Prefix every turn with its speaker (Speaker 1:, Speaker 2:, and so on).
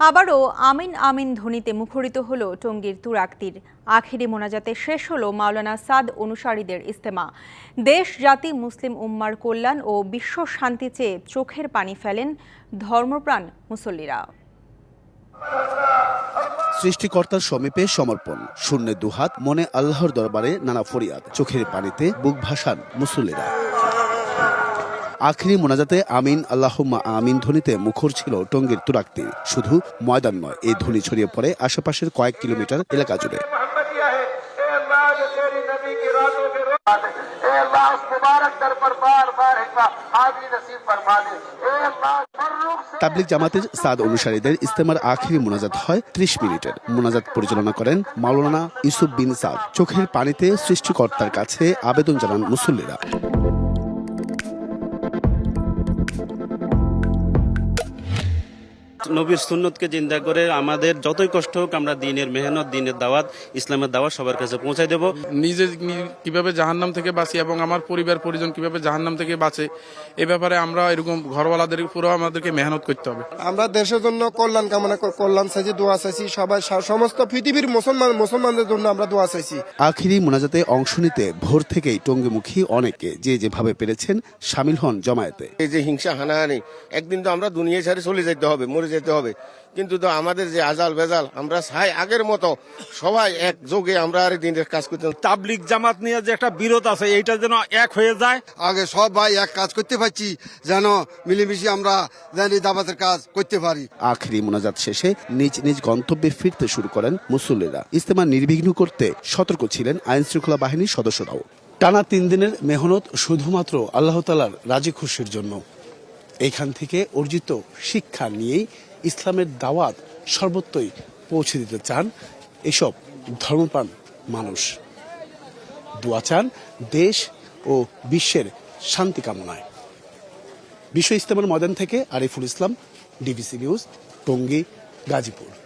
Speaker 1: আবারও আমিন আমিন ধ্বনিতে মুখরিত হল টঙ্গীর তুরাক্তির। আখেরি মোনাজাতে শেষ হল মাওলানা সাদ অনুসারীদের ইস্তেমা। দেশ, জাতি, মুসলিম উম্মার কল্যাণ ও বিশ্ব শান্তি চেয়ে চোখের পানি ফেলেন ধর্মপ্রাণ মুসল্লিরা।
Speaker 2: সৃষ্টিকর্তার সমীপে সমর্পণ। শূন্যে দুহাত, মনে আল্লাহর দরবারে নানা ফরিয়াদ। চোখের পানিতে বুক ভাসান মুসল্লিরা। আখরি মোনাজাতে আমিন আল্লাহ আমিন ধ্বনিতে মুখর ছিল টঙ্গীর তুরাক্তি। শুধু ময়দান নয়, এই ধ্বনি ছড়িয়ে পড়ে আশেপাশের কয়েক কিলোমিটার এলাকা জুড়ে। তাবলিক জামাতের সাদ অনুসারীদের ইস্তেমার আখেরি মোনাজাত হয় ত্রিশ মিনিটের। মোনাজাত পরিচালনা করেন মাওলানা ইউসুফ বিন সাদ। চোখের পানিতে সৃষ্টিকর্তার কাছে আবেদন জানান মুসল্লিরা।
Speaker 3: নবীর সুন্নতকে চিন্তা করে আমাদের যতই কষ্ট হোক আমরা দিনের মেহনত দিনের দাওয়াত ইসলামের দাওয়াত সবার কাছে পৌঁছাই দেব।
Speaker 4: নিজে কীভাবে জাহান্নাম থেকে বাঁচি এবং আমার পরিবার পরিজন কীভাবে জাহান্নাম থেকে বাঁচে এ ব্যাপারে আমরা এরকম ঘরওয়ালাদের উপরেও আমাদেরকে মেহনত করতে হবে।
Speaker 5: আমরা দেশের জন্য কল্যাণ কামনা কর- কল্যাণ চাইছি দোয়া চাইছি সবাই সমস্ত পৃথিবীর মুসলমান মুসলমানদের জন্য আমরা দোয়া চাইছি।
Speaker 2: আখিরি মোনাজাতে অংশ নিতে ভোর থেকেই টঙ্গিমুখী অনেকে যে যেভাবে পেরেছেন সামিল হন জমায়েতে।
Speaker 6: এই যে হিংসা হানাহানি একদিন তো আমরা দুনিয়া ছেড়ে চলে যেতে হবে মরে যেতে হবে। কিন্তু তো আমাদের যে আজাল বেজাল আমরা চাই আগের মতো সবাই এক যোগে আমরা আর দিনের কাজ করতে
Speaker 7: তাবলিক জামাত নিয়ে যে একটা বিরোধ আছে এইটা যেন এক হয়ে যায়।
Speaker 8: আগে সব ভাই এক কাজ করতে পারছি যেন মিলেমিশে আমরা জানি দাবাতের কাজ করতে পারি।
Speaker 2: আখেরি মোনাজাত শেষে নিজ নিজ গন্তব্যে ফিরতে শুরু করেন মুসল্লিরা। ইস্তেমা নির্বিঘ্ন করতে সতর্ক ছিলেন আইন শৃঙ্খলা বাহিনীর সদস্যরাও। টানা তিন দিনের মেহনত শুধুমাত্র আল্লাহ তালার রাজি খুশির জন্য। এখান থেকে অর্জিত শিক্ষা নিয়েই ইসলামের দাওয়াত সর্বত্রই পৌঁছে দিতে চান এসব ধর্মপ্রাণ মানুষ। দোয়া চান দেশ ও বিশ্বের শান্তি কামনায়। বিশ্ব ইস্তেমার ময়দান থেকে আরিফুল ইসলাম, ডিবিসি নিউজ, টঙ্গী, গাজীপুর।